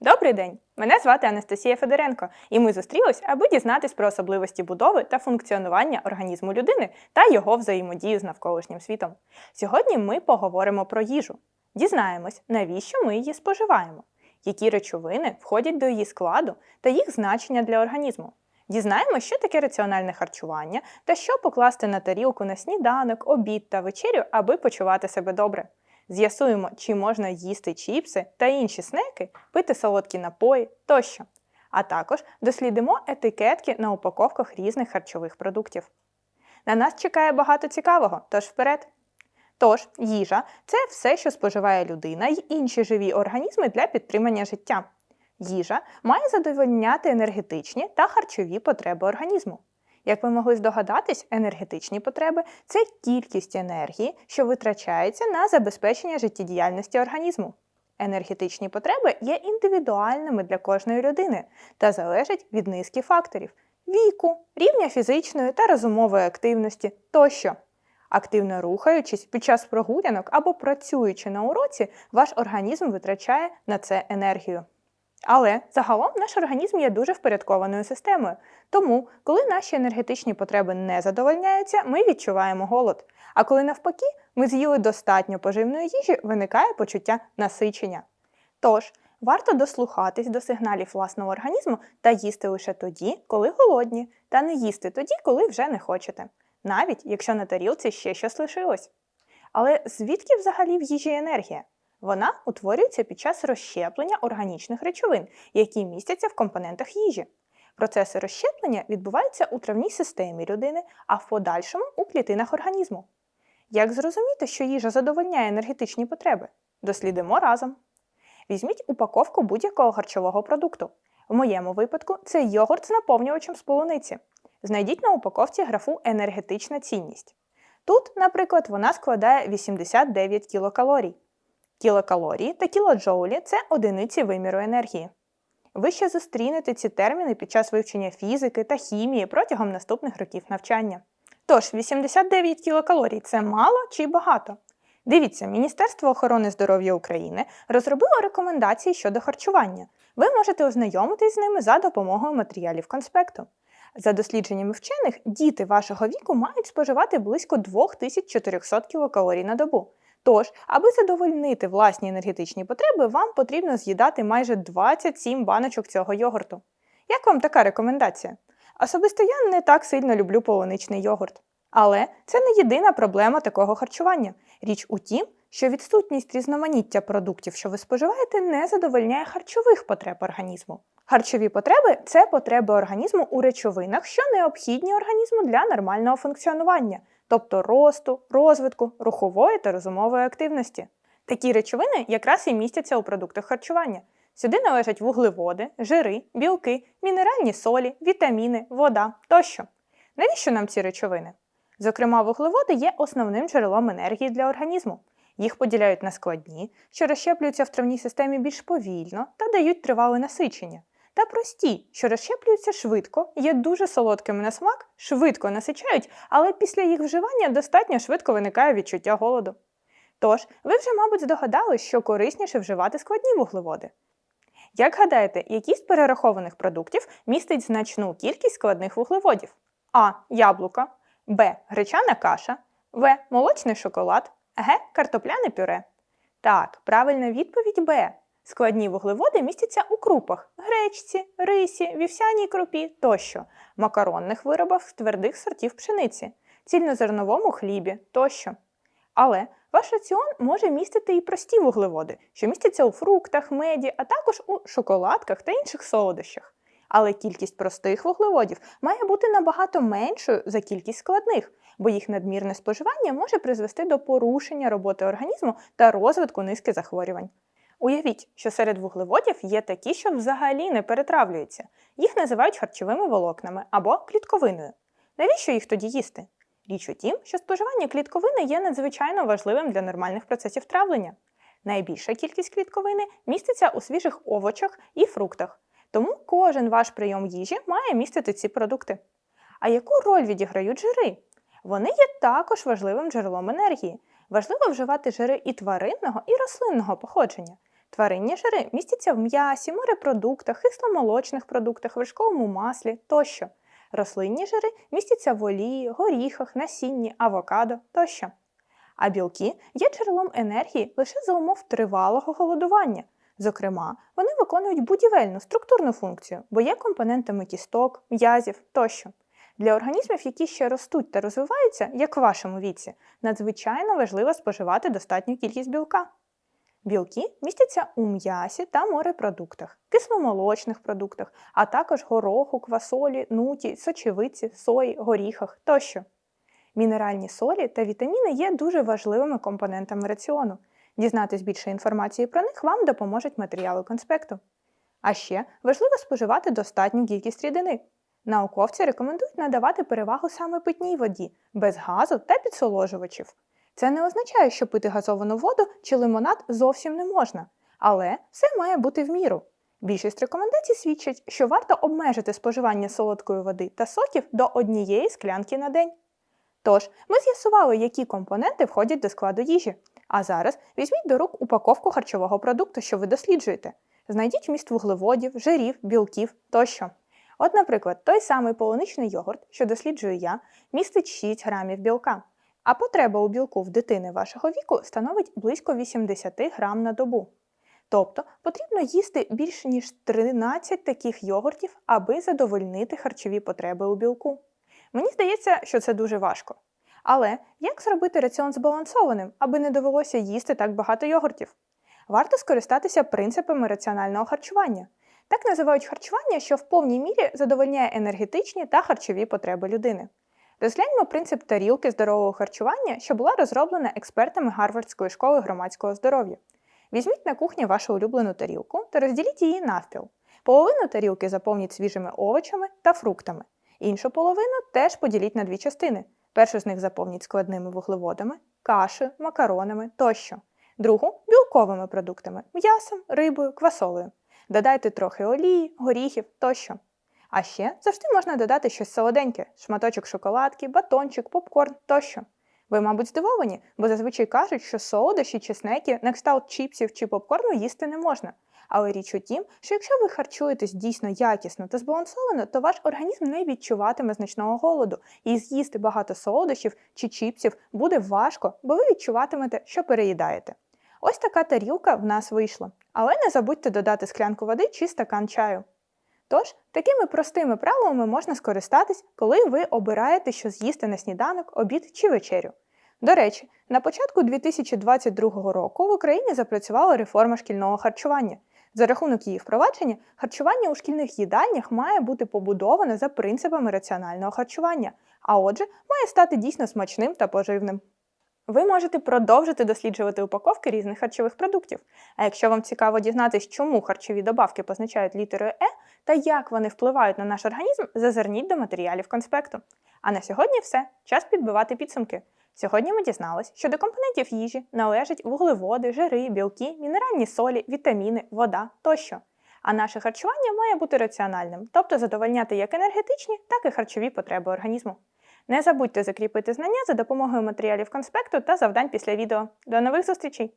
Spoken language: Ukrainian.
Добрий день! Мене звати Анастасія Федоренко, і ми зустрілись, аби дізнатись про особливості будови та функціонування організму людини та його взаємодію з навколишнім світом. Сьогодні ми поговоримо про їжу. Дізнаємось, навіщо ми її споживаємо, які речовини входять до її складу та їх значення для організму. Дізнаємось, що таке раціональне харчування та що покласти на тарілку на сніданок, обід та вечерю, аби почувати себе добре. З'ясуємо, чи можна їсти чіпси та інші снеки, пити солодкі напої тощо. А також дослідимо етикетки на упаковках різних харчових продуктів. На нас чекає багато цікавого, тож вперед! Тож, їжа це все, що споживає людина й інші живі організми для підтримання життя. Їжа має задовольняти енергетичні та харчові потреби організму. Як ви могли здогадатись, енергетичні потреби це кількість енергії, що витрачається на забезпечення життєдіяльності організму. Енергетичні потреби є індивідуальними для кожної людини та залежать від низки факторів віку, рівня фізичної та розумової активності тощо. Активно рухаючись під час прогулянок або працюючи на уроці, ваш організм витрачає на це енергію. Але загалом наш організм є дуже впорядкованою системою. Тому, коли наші енергетичні потреби не задовольняються, ми відчуваємо голод. А коли навпаки ми з'їли достатньо поживної їжі, виникає почуття насичення. Тож, варто дослухатись до сигналів власного організму та їсти лише тоді, коли голодні, та не їсти тоді, коли вже не хочете, навіть якщо на тарілці ще щось лишилось. Але звідки взагалі в їжі енергія? Вона утворюється під час розщеплення органічних речовин, які містяться в компонентах їжі. Процеси розщеплення відбуваються у травній системі людини, а в подальшому у клітинах організму. Як зрозуміти, що їжа задовольняє енергетичні потреби? Дослідимо разом. Візьміть упаковку будь-якого харчового продукту. В моєму випадку це йогурт з наповнювачем з полуниці. Знайдіть на упаковці графу енергетична цінність. Тут, наприклад, вона складає 89 кілокалорій. Кілокалорії та кілоджоулі це одиниці виміру енергії. Ви ще зустрінете ці терміни під час вивчення фізики та хімії протягом наступних років навчання. Тож, 89 кілокалорій це мало чи багато? Дивіться, Міністерство охорони здоров'я України розробило рекомендації щодо харчування. Ви можете ознайомитись з ними за допомогою матеріалів конспекту. За дослідженнями вчених, діти вашого віку мають споживати близько 2400 кілокалорій на добу. Тож, аби задовольнити власні енергетичні потреби, вам потрібно з'їдати майже 27 баночок цього йогурту. Як вам така рекомендація? Особисто я не так сильно люблю полуничний йогурт. Але це не єдина проблема такого харчування. Річ у тім, що відсутність різноманіття продуктів, що ви споживаєте, не задовольняє харчових потреб організму. Харчові потреби це потреби організму у речовинах, що необхідні організму для нормального функціонування, тобто росту, розвитку, рухової та розумової активності. Такі речовини якраз і містяться у продуктах харчування. Сюди належать вуглеводи, жири, білки, мінеральні солі, вітаміни, вода тощо. Навіщо нам ці речовини? Зокрема, вуглеводи є основним джерелом енергії для організму. Їх поділяють на складні, що розщеплюються в травній системі більш повільно та дають тривале насичення, та прості, що розщеплюються швидко, є дуже солодкими на смак, швидко насичають, але після їх вживання достатньо швидко виникає відчуття голоду. Тож, ви вже, мабуть, здогадались, що корисніше вживати складні вуглеводи. Як гадаєте, які з перерахованих продуктів містить значну кількість складних вуглеводів? А. Яблука, Б. Гречана каша, В. Молочний шоколад, Г. Картопляне пюре. Так, правильна відповідь Б. Складні вуглеводи містяться у крупах гречці, рисі, вівсяній крупі тощо, макаронних виробах твердих сортів пшениці, цільнозерновому хлібі тощо. Але ваш раціон може містити і прості вуглеводи, що містяться у фруктах, меді, а також у шоколадках та інших солодощах. Але кількість простих вуглеводів має бути набагато меншою за кількість складних, бо їх надмірне споживання може призвести до порушення роботи організму та розвитку низки захворювань. Уявіть, що серед вуглеводів є такі, що взагалі не перетравлюються. Їх називають харчовими волокнами або клітковиною. Навіщо їх тоді їсти? Річ у тім, що споживання клітковини є надзвичайно важливим для нормальних процесів травлення. Найбільша кількість клітковини міститься у свіжих овочах і фруктах, тому кожен ваш прийом їжі має містити ці продукти. А яку роль відіграють жири? Вони є також важливим джерелом енергії. Важливо вживати жири і тваринного, і рослинного походження. Тваринні жири містяться в м'ясі, морепродуктах, кисломолочних продуктах, вершковому маслі тощо. Рослинні жири містяться в олії, горіхах, насінні, авокадо тощо. А білки є джерелом енергії лише за умов тривалого голодування. Зокрема, вони виконують будівельну структурну функцію, бо є компонентами кісток, м'язів тощо. Для організмів, які ще ростуть та розвиваються, як в вашому віці, надзвичайно важливо споживати достатню кількість білка. Білки містяться у м'ясі та морепродуктах, кисломолочних продуктах, а також гороху, квасолі, нуті, сочевиці, сої, горіхах тощо. Мінеральні солі та вітаміни є дуже важливими компонентами раціону. Дізнатись більше інформації про них вам допоможуть матеріали конспекту. А ще важливо споживати достатню кількість рідини. Науковці рекомендують надавати перевагу саме питній воді, без газу та підсоложувачів. Це не означає, що пити газовану воду чи лимонад зовсім не можна, але все має бути в міру. Більшість рекомендацій свідчать, що варто обмежити споживання солодкої води та соків до однієї склянки на день. Тож, ми з'ясували, які компоненти входять до складу їжі. А зараз візьміть до рук упаковку харчового продукту, що ви досліджуєте. Знайдіть вміст вуглеводів, жирів, білків тощо. От, наприклад, той самий полуничний йогурт, що досліджую я, містить 6 грамів білка, а потреба у білку в дитини вашого віку становить близько 80 грам на добу. Тобто потрібно їсти більше ніж 13 таких йогуртів, аби задовольнити харчові потреби у білку. Мені здається, що це дуже важко. Але як зробити раціон збалансованим, аби не довелося їсти так багато йогуртів? Варто скористатися принципами раціонального харчування. Так називають харчування, що в повній мірі задовольняє енергетичні та харчові потреби людини. Розгляньмо принцип тарілки здорового харчування, що була розроблена експертами Гарвардської школи громадського здоров'я. Візьміть на кухні вашу улюблену тарілку та розділіть її навпіл. Половину тарілки заповніть свіжими овочами та фруктами. Іншу половину теж поділіть на дві частини. Першу з них заповніть складними вуглеводами, кашею, макаронами тощо. Другу білковими продуктами м'ясом, рибою, квасолею. Додайте трохи олії, горіхів тощо. А ще завжди можна додати щось солоденьке, шматочок шоколадки, батончик, попкорн тощо. Ви, мабуть, здивовані, бо зазвичай кажуть, що солодощі чи снеки на кшталт чіпсів чи попкорну їсти не можна. Але річ у тім, що якщо ви харчуєтесь дійсно якісно та збалансовано, то ваш організм не відчуватиме значного голоду, і з'їсти багато солодощів чи чіпсів буде важко, бо ви відчуватимете, що переїдаєте. Ось така тарілка в нас вийшла. Але не забудьте додати склянку води чи стакан чаю. Тож, такими простими правилами можна скористатись, коли ви обираєте, що з'їсти на сніданок, обід чи вечерю. До речі, на початку 2022 року в Україні запрацювала реформа шкільного харчування. За рахунок її впровадження, харчування у шкільних їдальнях має бути побудоване за принципами раціонального харчування, а отже, має стати дійсно смачним та поживним. Ви можете продовжити досліджувати упаковки різних харчових продуктів. А якщо вам цікаво дізнатися, чому харчові добавки позначають літерою Е та як вони впливають на наш організм, зазирніть до матеріалів конспекту. А на сьогодні все. Час підбивати підсумки. Сьогодні ми дізналися, що до компонентів їжі належать вуглеводи, жири, білки, мінеральні солі, вітаміни, вода тощо. А наше харчування має бути раціональним, тобто задовольняти як енергетичні, так і харчові потреби організму. Не забудьте закріпити знання за допомогою матеріалів конспекту та завдань після відео. До нових зустрічей!